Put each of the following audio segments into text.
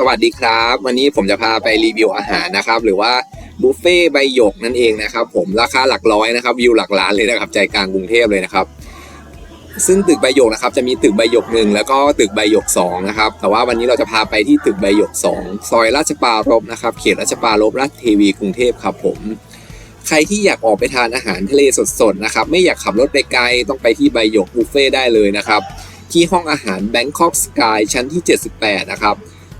สวัสดีครับ วันนี้ผมจะพาไปรีวิวอาหารนะครับ หรือว่าบุฟเฟ่ต์ใบหยกนั่นเองนะครับ ผมราคาหลักร้อยนะครับวิวหลักล้านเลยนะครับใจกลางกรุงเทพเลยนะครับ ซึ่งตึกใบหยกนะครับ จะมีตึกใบหยกหนึ่งแล้วก็ตึกใบหยกสองนะครับแต่ว่าวันนี้เราจะพาไปที่ตึกใบหยกสองซอยราชปรารภนะครับ เขตราชปรารภราชเทวีกรุงเทพครับ ผมใครที่อยากออกไปทานอาหารทะเลสดๆนะครับ ไม่อยากขับรถไปไกลต้องไปที่ใบหยกบุฟเฟ่ต์ได้เลยนะครับ ที่ห้องอาหาร Bangkok Sky ชั้นที่ 78 นะครับ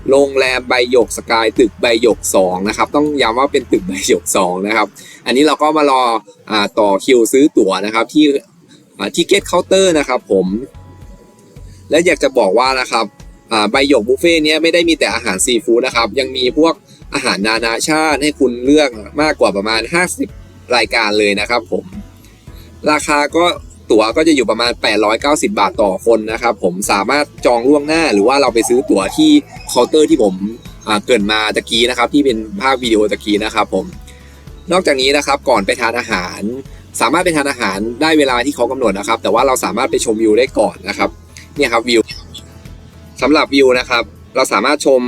โรงแรมใบหยกสกายตึกใบหยก2นะครับต้องย้ำว่าเป็นตึกใบหยก2นะครับอันนี้เราก็มารออต่อคิวซื้อตั๋วนะครับที่ที่เก็ตเคาน์เตอร์นะครับผม และอยากจะบอกว่านะครับใบหยกบุฟเฟ่เนี้ยไม่ได้มีแต่อาหารซีฟู้ดนะครับยังมีพวกอาหารนานาชาติให้คุณเลือกมากกว่าประมาณ 50 รายการเลยนะครับผม ราคาก็ตั๋วก็จะอยู่ประมาณ 890 บาทต่อคนนะครับผมสามารถจองล่วงหน้าหรือว่าเราไปซื้อตั๋วที่ เคาน์เตอร์ที่ผมเกรินมาตะกี้นะครับ ที่เป็นภาพวิดีโอตะกี้นะครับผม นอกจากนี้นะครับก่อนไปทานอาหาร สามารถไปทานอาหารได้เวลาที่เขากำหนดนะครับ แต่ว่าเราสามารถไปชมวิวได้ก่อนนะครับเนี่ยครับวิวสำหรับวิวนะครับ เราสามารถชม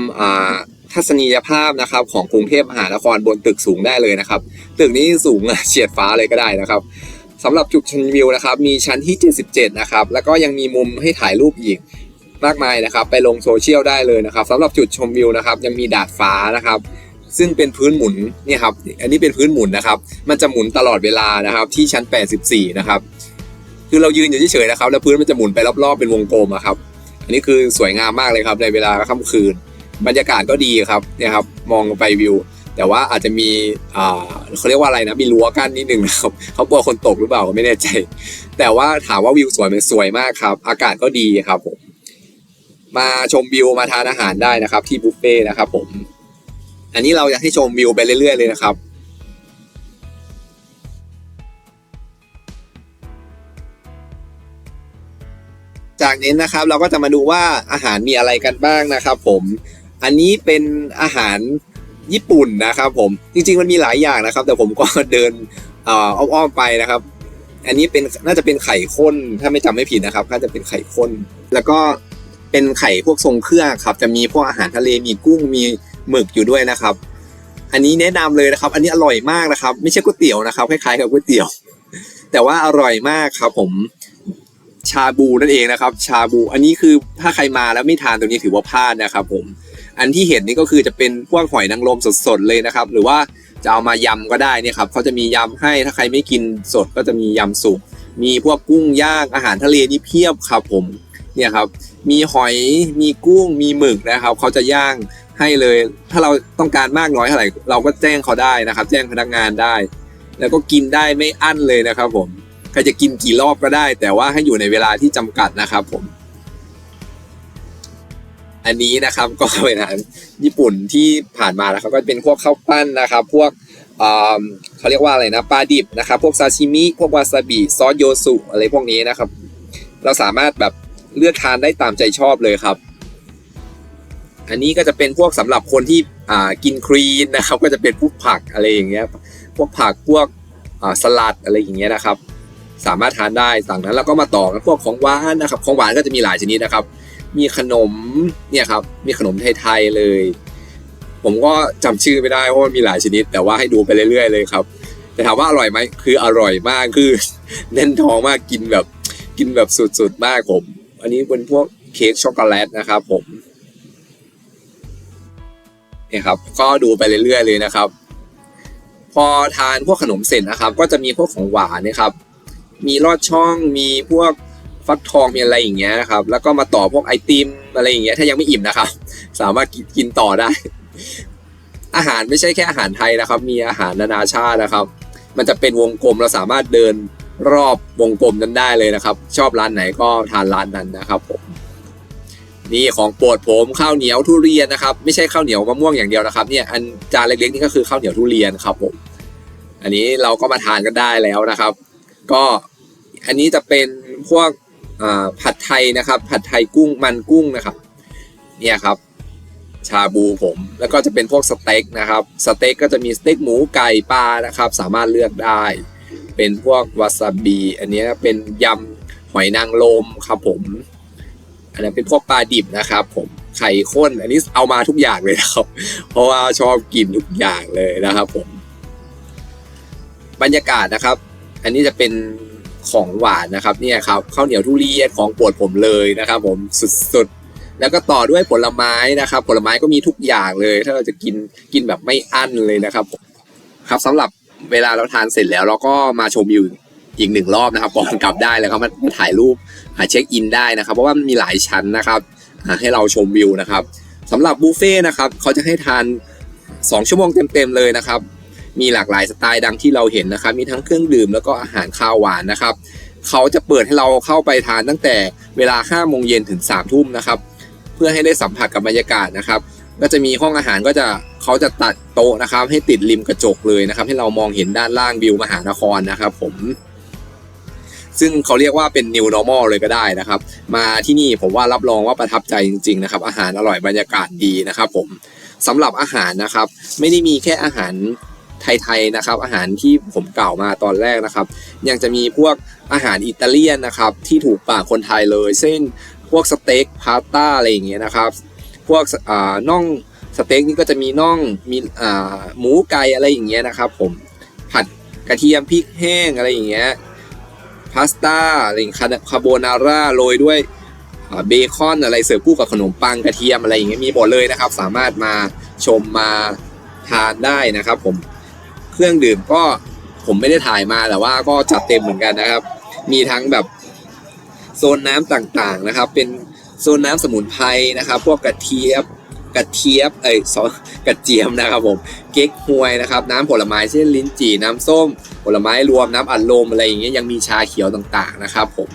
ทัศนียภาพนะครับของกรุงเทพมหานครบนตึกสูงได้เลยนะครับ ตึกนี้สูงเฉียดฟ้าเลยก็ได้นะครับสำหรับจุดชมวิวนะครับ มีชั้นที่ 77 นะครับ แล้วก็ยังมีมุมให้ถ่ายรูปอีก มากมายนะครับ ไปลงโซเชียลได้เลยนะครับสำหรับจุดชมวิวนะครับ ยังมีดาดฟ้านะครับ ซึ่งเป็นพื้นหมุนเนี่ยครับ อันนี้เป็นพื้นหมุนนะครับ มันจะหมุนตลอดเวลานะครับ ที่ชั้น 84 นะครับ คือเรายืนอยู่เฉยๆนะครับ แล้วพื้นมันจะหมุนไปรอบๆเป็นวงกลมอะครับ อันนี้คือสวยงามมากเลยครับ ในเวลาค่ำคืน บรรยากาศก็ดีครับเนี่ยครับ มองไปวิว แต่ว่าอาจจะมีอ่าเขาเรียกว่าอะไรนะมีรั้วกั้นนิดนึงนะครับเขากลัวคนตกหรือเปล่าก็ไม่แน่ใจ แต่ว่าถามว่าวิวสวยไหมสวยมากครับ อากาศก็ดีครับผม มาชมวิวมาทานอาหารได้นะครับ ที่บุฟเฟ่ต์นะครับ ผม อันนี้เราอยากให้ชมวิวไปเรื่อยๆเลยนะครับจากนี้นะครับเราก็จะมาดูว่าอาหารมีอะไรกันบ้างนะครับ ผมอันนี้เป็นอาหารญี่ปุ่นนะครับ ผมจริง ๆ มันมีหลายอย่างนะครับ แต่ผมก็เดินอ้อมๆไปนะครับ อันนี้เป็นน่าจะเป็นไข่ข้นถ้าไม่จำไม่ผิดนะครับน่าจะเป็นไข่ข้น แล้วก็ เป็นไข่พวกทรงเครื่องครับ จะมีพวกอาหารทะเลมีกุ้งมีหมึกอยู่ด้วยนะครับ อันนี้แนะนำเลยนะครับ อันนี้อร่อยมากนะครับ ไม่ใช่ก๋วยเตี๋ยวนะครับคล้ายๆกับก๋วยเตี๋ยว แต่ว่าอร่อยมากครับ ผมชาบูนั่นเองนะครับ ชาบู อันนี้คือถ้าใครมาแล้วไม่ทานตรงนี้ถือว่าพลาดนะครับ ผม อันที่เห็นนี่ก็คือจะเป็นพวกหอยนางรมสดๆเลยนะครับ หรือว่าจะเอามายำก็ได้นี่ครับเขาจะมียำให้ถ้าใครไม่กินสดก็จะมียำสุกมีพวกกุ้งย่างอาหารทะเลนี่เพียบครับผม เนี่ยครับมีหอยมีกุ้งมีหมึกนะครับเขาจะย่างให้เลย ถ้าเราต้องการมากน้อยเท่าไหร่เราก็แจ้งเขาได้นะครับ แจ้งพนักงานได้ แล้วก็กินได้ไม่อั้นเลยนะครับ ผมใครจะกินกี่รอบก็ได้ แต่ว่าให้อยู่ในเวลาที่จำกัดนะครับผม อันนี้นะครับก็เป็นอาหารญี่ปุ่นที่ผ่านมาแล้วครับ ก็เป็นพวกข้าวปั้นนะครับ พวกเเขาเรียกว่าอะไรนะปลาดิบนะครับ พวกซาชิมิ พวกวาซาบิซอสโยสุอะไรพวกนี้นะครับ เราสามารถแบบ เลือกทานได้ตามใจชอบเลยครับ อันนี้ก็จะเป็นพวกสำหรับคนที่อ่ากินครีนนะครับ ก็จะเป็นพวกผักอะไรอย่างเงี้ย พวกผักพวกอ่าสลัดอะไรอย่างเงี้ยนะครับ สามารถทานได้สั่งนั้นแล้วก็มาต่อกันพวกของหวานนะครับ ของหวานก็จะมีหลายชนิดนะครับ มีขนมเนี่ยครับ มีขนมไทยๆเลย ผมก็จำชื่อไม่ได้เพราะว่ามีหลายชนิด แต่ว่าให้ดูไปเรื่อยๆเลยครับแต่ถามว่าอร่อยไหมคืออร่อยมากคือแน่นท้องมากกินแบบกินแบบสุดๆมากผม อันนี้เป็นพวกเค้กช็อกโกแลตนะครับผมเนี่ยครับ ก็ดูไปเรื่อยๆเลยนะครับ พอทานพวกขนมเสร็จนะครับ ก็จะมีพวกของหวานนะครับ มีลอดช่องมีพวกฟักทองมีอะไรอย่างเงี้ยนะครับ แล้วก็มาต่อพวกไอติมอะไรอย่างเงี้ยถ้ายังไม่อิ่มนะครับ สามารถกินกินต่อได้ อาหารไม่ใช่แค่อาหารไทยนะครับ มีอาหารนานาชาตินะครับ มันจะเป็นวงกลมเราสามารถเดิน รอบวงกลมนั้นได้เลยนะครับ ชอบร้านไหนก็ทานร้านนั้นนะครับผมนี่ของโปรดผมข้าวเหนียวทุเรียนนะครับ ไม่ใช่ข้าวเหนียวมะม่วงอย่างเดียวนะครับเนี่ยอันจานเล็กๆนี่ก็คือข้าวเหนียวทุเรียนครับผมอันนี้เราก็มาทานกันได้แล้วนะครับ ก็อันนี้จะเป็นพวกผัดไทยนะครับ ผัดไทยกุ้งมันกุ้งนะครับ เนี่ยครับ ชาบูผม แล้วก็จะเป็นพวกสเต็กนะครับ สเต็กก็จะมีสเต็กหมูไก่ปลานะครับ สามารถเลือกได้ เป็นพวกวาซาบิอันนี้เป็นยำหอยนางรมครับผมอันนั้นเป็นพวกปลาดิบนะครับผมไข่ข้นอันนี้เอามาทุกอย่างเลยนะครับ เพราะว่าชอบกินทุกอย่างเลยนะครับผม บรรยากาศนะครับ อันนี้จะเป็นของหวานนะครับเนี่ยครับข้าวเหนียวทุเรียนของโปรดผมเลยนะครับ ผมสุดๆแล้วก็ต่อด้วยผลไม้นะครับ ผลไม้ก็มีทุกอย่างเลย ถ้าเราจะกินกินแบบไม่อั้นเลยนะครับครับสำหรับ เวลาเราทานเสร็จแล้วเราก็มาชมวิวอีกหนึ่งรอบนะครับก่อนกลับได้เลยครับมาถ่ายรูปหาเช็คอินได้นะครับ เพราะว่ามันมีหลายชั้นนะครับให้เราชมวิวนะครับสำหรับบุฟเฟ่ต์นะครับเขาจะให้ทาน 2 ชั่วโมงเต็มๆเลยนะครับ มีหลากหลายสไตล์ดังที่เราเห็นนะครับ มีทั้งเครื่องดื่มแล้วก็อาหารข้าวหวานนะครับเขาจะเปิดให้เราเข้าไปทานตั้งแต่เวลา5โมงเย็นถึง3ทุ่มนะครับ เพื่อให้ได้สัมผัสกับบรรยากาศนะครับ ก็จะมีห้องอาหารก็จะเขาจะตัดโต๊ะนะครับ ให้ติดริมกระจกเลยนะครับ ให้เรามองเห็นด้านล่างวิวมหานครนะครับผม ซึ่งเขาเรียกว่าเป็น new normal เลยก็ได้นะครับ มาที่นี่ผมว่ารับรองว่าประทับใจจริง ๆ นะครับ อาหารอร่อยบรรยากาศดีนะครับ ผมสำหรับอาหารนะครับ ไม่ได้มีแค่อาหารไทยๆนะครับอาหารที่ผมกล่าวมาตอนแรกนะครับ ยังจะมีพวกอาหารอิตาเลียนนะครับ ที่ถูกปากคนไทยเลย เช่นพวกสเต็กพาสต้าอะไรอย่างเงี้ยนะครับ วกอ่าน่องสเต็กนี่ก็จะมีน่องมีอ่าหมูไก่อะไรอย่างเงี้ยนะครับ ผมผัดกระเทียมพริกแห้งอะไรอย่างเงี้ยพาสต้าอะไรคาคาโบนาร่าโรยด้วยเบคอนอะไรเสิร์ฟคู่กับขนมปังกระเทียมอะไรอย่างเงี้ยมีหมดเลยนะครับ สามารถมาชมมาทานได้นะครับ ผมเครื่องดื่มก็ผมไม่ได้ถ่ายมาแต่ว่าก็จัดเต็มเหมือนกันนะครับ มีทั้งแบบโซนน้ำต่างๆนะครับ เป็น โซนน้ำสมุนไพรนะครับ พวกกระเทียมกระเทียบเอ้ยซอกระเจียมนะครับผมเก๊กฮวยนะครับ น้ำผลไม้เช่นลิ้นจี่น้ำส้ม ผลไม้รวมน้ำอัดลมอะไรอย่างเงี้ยยังมีชาเขียวต่างๆนะครับ ผม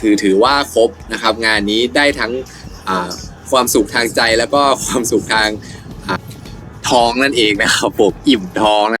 ถือถือว่าครบนะครับ งานนี้ได้ทั้งความสุขทางใจแล้วก็ความสุขทางท้องนั่นเองนะครับผมอิ่มท้องนะ